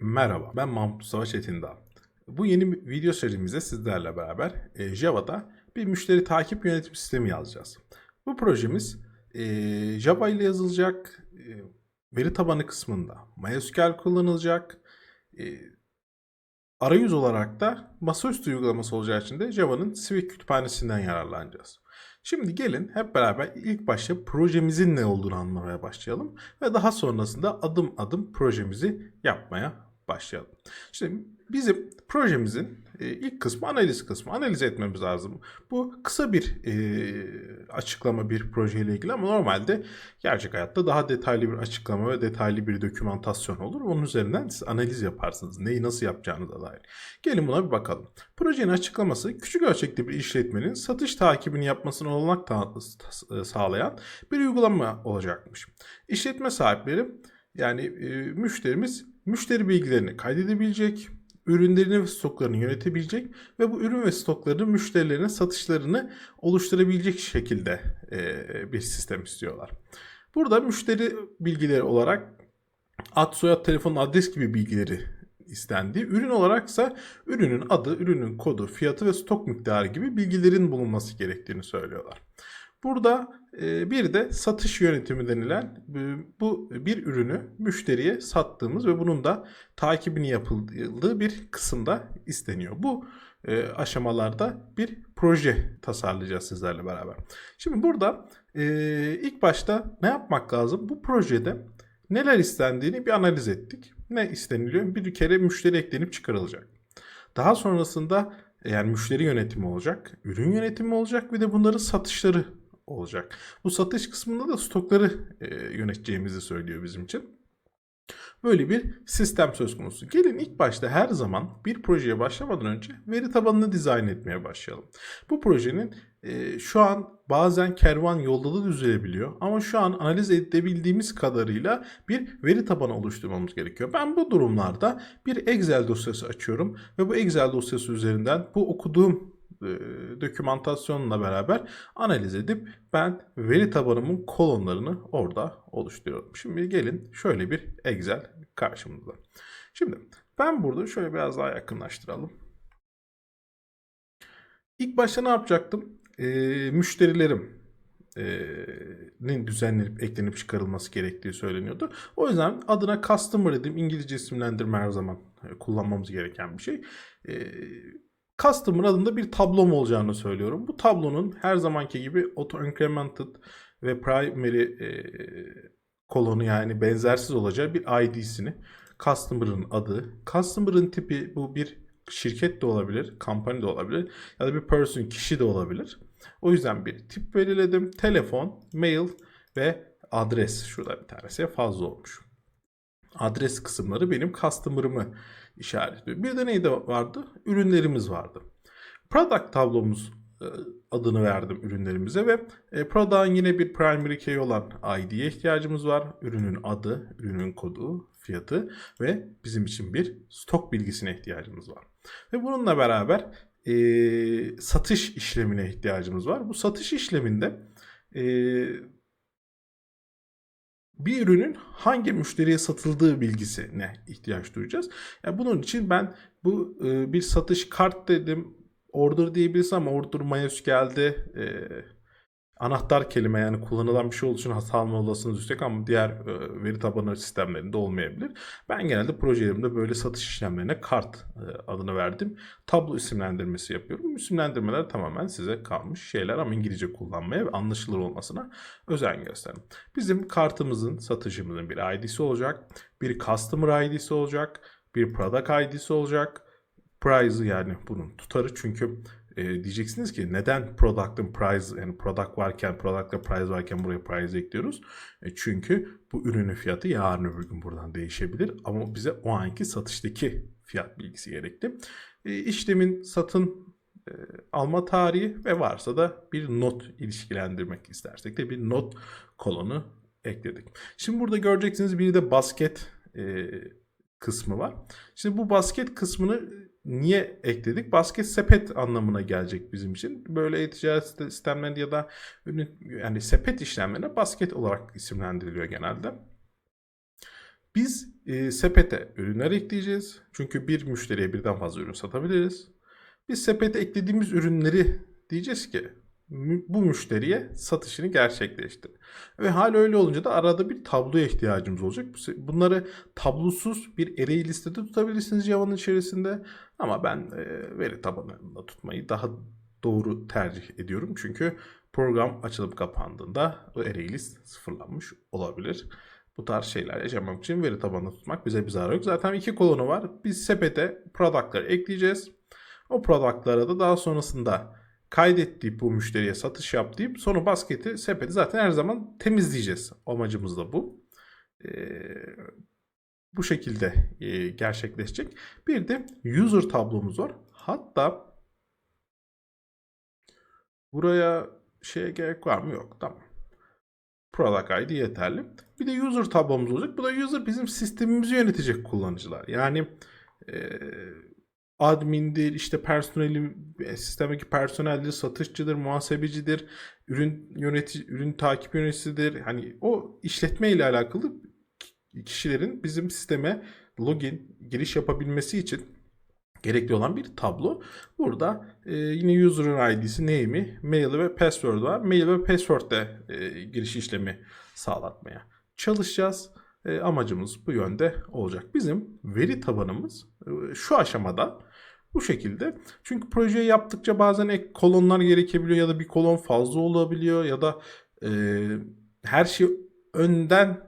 Merhaba, ben Mahmut Mustafa Çetindağ. Bu yeni video serimizde sizlerle beraber e, Java'da bir müşteri takip yönetim sistemi yazacağız. Bu projemiz e, Java ile yazılacak, e, veri tabanı kısmında MySQL kullanılacak, e, arayüz olarak da masaüstü uygulaması olacağı için de Java'nın Civic kütüphanesinden yararlanacağız. Şimdi gelin hep beraber ilk başta projemizin ne olduğunu anlamaya başlayalım ve daha sonrasında adım adım projemizi yapmaya başlayalım. Şimdi bizim projemizin ilk kısmı analiz kısmı. Analiz etmemiz lazım. Bu kısa bir e, açıklama bir projeyle ilgili ama normalde gerçek hayatta daha detaylı bir açıklama ve detaylı bir dokümantasyon olur. Onun üzerinden siz analiz yaparsınız. Neyi nasıl yapacağınıza dair. Gelin buna bir bakalım. Projenin açıklaması küçük ölçekli bir işletmenin satış takibini yapmasına olanak ta- sağlayan bir uygulama olacakmış. İşletme sahipleri yani e, müşterimiz müşteri bilgilerini kaydedebilecek, ürünlerini ve stoklarını yönetebilecek ve bu ürün ve stoklarını müşterilerine satışlarını oluşturabilecek şekilde e, bir sistem istiyorlar. Burada müşteri bilgileri olarak ad, soyad, telefon, adres gibi bilgileri istendiği, ürün olaraksa ürünün adı, ürünün kodu, fiyatı ve stok miktarı gibi bilgilerin bulunması gerektiğini söylüyorlar. Burada e, bir de satış yönetimi denilen e, bu bir ürünü müşteriye sattığımız ve bunun da takibini yapıldığı bir kısımda isteniyor. Bu e, aşamalarda bir proje tasarlayacağız sizlerle beraber. Şimdi burada ilk başta ne yapmak lazım? Bu projede neler istendiğini bir analiz ettik. Ne isteniliyor? Bir kere müşteri eklenip çıkarılacak. Daha sonrasında yani müşteri yönetimi olacak, ürün yönetimi olacak ve de bunların satışları olacak. Bu satış kısmında da stokları e, yöneteceğimizi söylüyor bizim için. Böyle bir sistem söz konusu. Gelin ilk başta her zaman bir projeye başlamadan önce veri tabanını dizayn etmeye başlayalım. Bu projenin e, şu an bazen kervan yolda da düzelebiliyor ama şu an analiz edebildiğimiz kadarıyla bir veri tabanı oluşturmamız gerekiyor. Ben bu durumlarda bir Excel dosyası açıyorum ve bu Excel dosyası üzerinden bu okuduğum e, dokümantasyonla beraber analiz edip ben veri tabanımın kolonlarını orada oluşturuyorum. Şimdi gelin şöyle bir Excel karşımızda. Şimdi ben burada şöyle biraz daha yakınlaştıralım. İlk başta ne yapacaktım? E, müşterilerim nin düzenlenip eklenip çıkarılması gerektiği söyleniyordu. O yüzden adına customer dedim. İngilizce isimlendirme her zaman kullanmamız gereken bir şey. E, Customer adında bir tablom olacağını söylüyorum. Bu tablonun her zamanki gibi auto incremented ve primary e, kolonu yani benzersiz olacağı bir ID'sini Customer'ın adı, Customer'ın tipi bu bir şirket de olabilir, kampanya da olabilir ya da bir person, kişi de olabilir. O yüzden bir tip belirledim. Telefon, mail ve adres şurada bir tanesi fazla olmuş. Adres kısımları benim customer'ımı işaretliyor. Bir de neydi vardı? Ürünlerimiz vardı. Product tablomuz e, adını verdim ürünlerimize ve e, product'ın yine bir primary key olan ID'ye ihtiyacımız var. Ürünün adı, ürünün kodu, fiyatı ve bizim için bir stok bilgisine ihtiyacımız var. Ve bununla beraber e, satış işlemine ihtiyacımız var. Bu satış işleminde e, bir ürünün hangi müşteriye satıldığı bilgisine ihtiyaç duyacağız. Yani bunun için ben bu e, bir satış kart dedim. Order diyebiliriz ama order MySQL'de e, anahtar kelime yani kullanılan bir şey olduğu için hata alma olasılığınız yüksek ama diğer e, veri tabanı sistemlerinde olmayabilir. Ben genelde projelerimde böyle satış işlemlerine kart e, adını verdim. Tablo isimlendirmesi yapıyorum. İsimlendirmeler tamamen size kalmış şeyler ama İngilizce kullanmaya ve anlaşılır olmasına özen gösterin. Bizim kartımızın, satıcımızın bir ID'si olacak, bir customer ID'si olacak, bir product ID'si olacak. Price'ı yani bunun tutarı çünkü e, diyeceksiniz ki neden product'ın price yani product varken product'la price varken buraya price ekliyoruz? E, çünkü bu ürünün fiyatı yarın öbür gün buradan değişebilir ama bize o anki satıştaki fiyat bilgisi gerekli. E, işlemin satın e, alma tarihi ve varsa da bir not ilişkilendirmek istersek de bir not kolonu ekledik. Şimdi burada göreceksiniz bir de basket e, kısmı var. Şimdi bu basket kısmını niye ekledik? Basket sepet anlamına gelecek bizim için. Böyle e-ticaret sistemlerinde ya da yani sepet işlemlerine basket olarak isimlendiriliyor genelde. Biz e, sepete ürünler ekleyeceğiz. Çünkü bir müşteriye birden fazla ürün satabiliriz. Biz sepete eklediğimiz ürünleri diyeceğiz ki bu müşteriye satışını gerçekleştir. Ve hal öyle olunca da arada bir tabloya ihtiyacımız olacak. Bunları tablosuz bir array listede tutabilirsiniz Java'nın içerisinde. Ama ben e, veri tabanında tutmayı daha doğru tercih ediyorum. Çünkü program açılıp kapandığında o array list sıfırlanmış olabilir. Bu tarz şeyler yaşamak için veri tabanında tutmak bize bir zarar yok. Zaten iki kolonu var. Biz sepete product'ları ekleyeceğiz. O product'lara da daha sonrasında kaydet bu müşteriye satış yap deyip sonra basketi sepeti zaten her zaman temizleyeceğiz. Amacımız da bu. Ee, bu şekilde e, gerçekleşecek. Bir de user tablomuz var. Hatta buraya şeye gerek var mı? Yok. Tamam. Product ID yeterli. Bir de user tablomuz olacak. Bu da user bizim sistemimizi yönetecek kullanıcılar. Yani e, admindir, işte personeli, e, sistemdeki personeldir, satışçıdır, muhasebecidir, ürün yönetici, ürün takip yöneticisidir. Hani o işletme ile alakalı ki- kişilerin bizim sisteme login, giriş yapabilmesi için gerekli olan bir tablo. Burada e, yine user'ın ID'si, name'i, mail'i ve password var. Mail ve password'de e, giriş işlemi sağlatmaya çalışacağız. E, amacımız bu yönde olacak. Bizim veri tabanımız e, şu aşamada bu şekilde. Çünkü projeyi yaptıkça bazen ek kolonlar gerekebiliyor ya da bir kolon fazla olabiliyor ya da e, her şeyi önden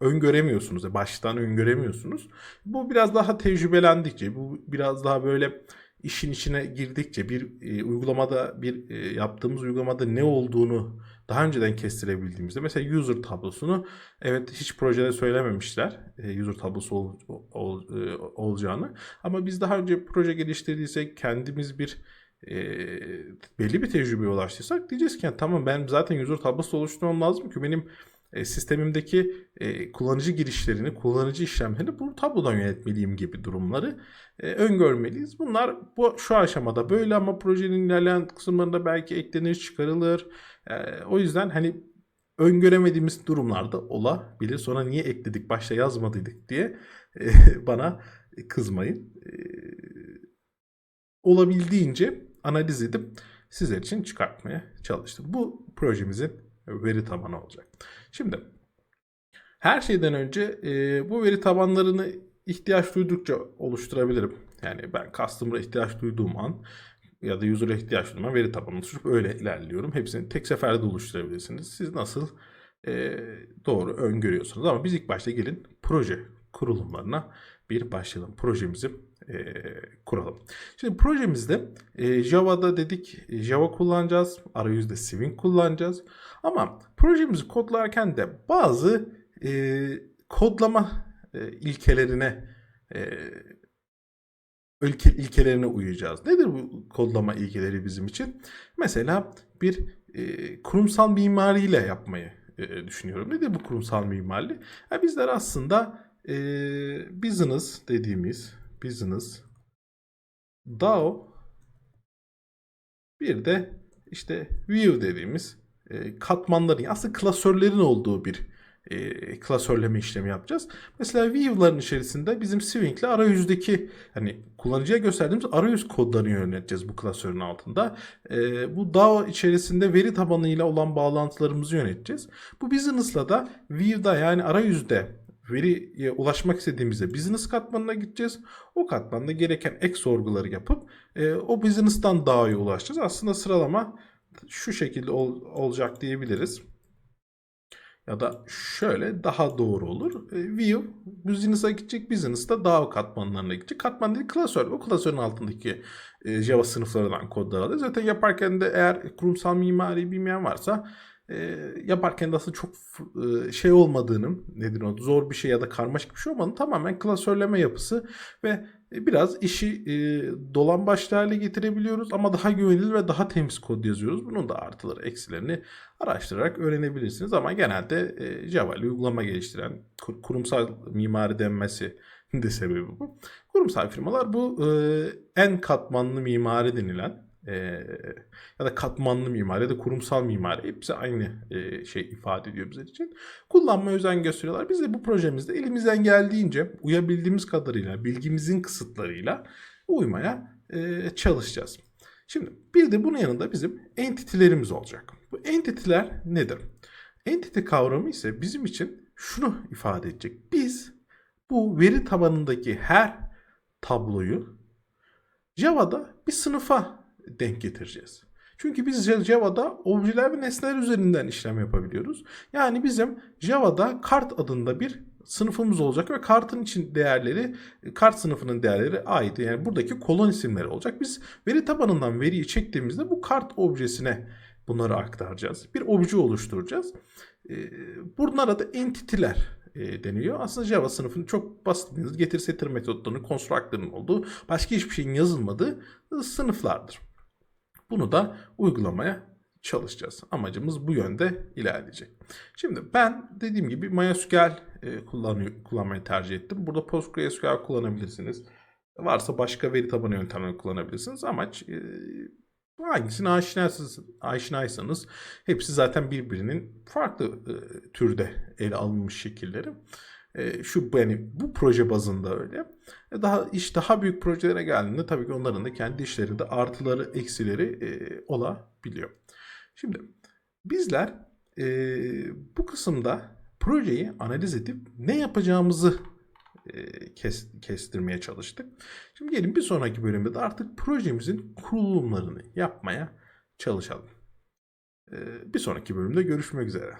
öngöremiyorsunuz. e, Baştan öngöremiyorsunuz. Bu biraz daha tecrübelendikçe, bu biraz daha böyle işin içine girdikçe bir e, uygulamada bir e, yaptığımız uygulamada ne olduğunu daha önceden kestirebildiğimizde mesela user tablosunu evet hiç projede söylememişler e, user tablosu ol, ol, e, olacağını. Ama biz daha önce proje geliştirdiysek kendimiz bir e, belli bir tecrübeye ulaştıysak diyeceğiz ki "Ya tamam ben zaten user tablosu oluşturmam lazım ki benim e, sistemimdeki e, kullanıcı girişlerini, kullanıcı işlemlerini bu tablodan yönetmeliyim gibi durumları e, öngörmeliyiz. Bunlar bu şu aşamada böyle ama projenin ilerleyen kısımlarında belki eklenir, çıkarılır. E, o yüzden hani öngöremediğimiz durumlarda olabilir. Sonra niye ekledik, başta yazmadıydık diye e, bana kızmayın. E, olabildiğince analiz edip sizler için çıkartmaya çalıştım. Bu projemizin veri tabanı olacak. Şimdi her şeyden önce e, bu veri tabanlarını ihtiyaç duydukça oluşturabilirim. Yani ben customer'a ihtiyaç duyduğum an ya da user'a ihtiyaç duyduğum an veri tabanını oluşturup öyle ilerliyorum. Hepsini tek seferde oluşturabilirsiniz. Siz nasıl e, doğru öngörüyorsunuz. Ama biz ilk başta gelin proje kurulumlarına bir başlayalım. Projemizi e, kuralım. Şimdi projemizde e, Java'da dedik e, Java kullanacağız. Arayüzde Swing kullanacağız. Ama projemizi kodlarken de bazı e, kodlama e, ilkelerine e, ilke, ilkelerine uyacağız. Nedir bu kodlama ilkeleri bizim için? Mesela bir e, kurumsal mimariyle yapmayı e, düşünüyorum. Nedir bu kurumsal mimari? Ya bizler aslında e, business dediğimiz business DAO bir de işte view dediğimiz e, katmanların aslında klasörlerin olduğu bir e, klasörleme işlemi yapacağız. Mesela view'ların içerisinde bizim Swing ile arayüzdeki hani kullanıcıya gösterdiğimiz arayüz kodlarını yöneteceğiz bu klasörün altında. E, bu DAO içerisinde veri tabanıyla olan bağlantılarımızı yöneteceğiz. Bu business'la da view'da yani arayüzde veriye ulaşmak istediğimizde business katmanına gideceğiz. O katmanda gereken ek sorguları yapıp e, o business'tan DAO'ya ulaşacağız. Aslında sıralama şu şekilde ol- olacak diyebiliriz. Ya da şöyle daha doğru olur. E, view business'a gidecek, business'ta DAO katmanlarına gidecek. Katman değil klasör. O klasörün altındaki e, Java sınıflarından kodlar alıyor. Zaten yaparken de eğer kurumsal mimari bilmeyen varsa e, yaparken de aslında çok e, şey olmadığını, nedir o, zor bir şey ya da karmaşık bir şey olmadığını tamamen klasörleme yapısı ve e, biraz işi e, dolan başlı hale getirebiliyoruz ama daha güvenilir ve daha temiz kod yazıyoruz. Bunun da artıları, eksilerini araştırarak öğrenebilirsiniz ama genelde e, Java ile uygulama geliştiren kur- kurumsal mimari denmesi de sebebi bu. Kurumsal firmalar bu e, en katmanlı mimari denilen e, ya da katmanlı mimari ya da kurumsal mimari hepsi aynı e, şey ifade ediyor bize için. Kullanmaya özen gösteriyorlar. Biz de bu projemizde elimizden geldiğince uyabildiğimiz kadarıyla bilgimizin kısıtlarıyla uymaya e, çalışacağız. Şimdi bir de bunun yanında bizim entity'lerimiz olacak. Bu entity'ler nedir? Entity kavramı ise bizim için şunu ifade edecek. Biz bu veri tabanındaki her tabloyu Java'da bir sınıfa denk getireceğiz. Çünkü biz Java'da objeler ve nesneler üzerinden işlem yapabiliyoruz. Yani bizim Java'da kart adında bir sınıfımız olacak ve kartın için değerleri, kart sınıfının değerleri ait. Yani buradaki kolon isimleri olacak. Biz veri tabanından veriyi çektiğimizde bu kart objesine bunları aktaracağız. Bir obje oluşturacağız. Ee, Bunlara da entity'ler e, deniyor. Aslında Java sınıfının çok basit bir getir setir metotlarının, constructor'ın olduğu, başka hiçbir şeyin yazılmadığı sınıflardır. Bunu da uygulamaya çalışacağız. Amacımız bu yönde ilerleyecek. Şimdi ben dediğim gibi MySQL e, kullanmayı tercih ettim. Burada PostgreSQL kullanabilirsiniz. Varsa başka veri tabanı yöntemleri kullanabilirsiniz. Amaç e, aşinasınız, aşinaysanız hepsi zaten birbirinin farklı e, türde ele alınmış şekilleri. E, şu yani bu proje bazında öyle. E, Daha iş daha büyük projelere geldiğinde tabii ki onların da kendi işlerinde artıları, eksileri e, olabiliyor. Şimdi bizler e, bu kısımda projeyi analiz edip ne yapacağımızı e, kes, kestirmeye çalıştık. Şimdi gelin bir sonraki bölümde de artık projemizin kurulumlarını yapmaya çalışalım. E, bir sonraki bölümde görüşmek üzere.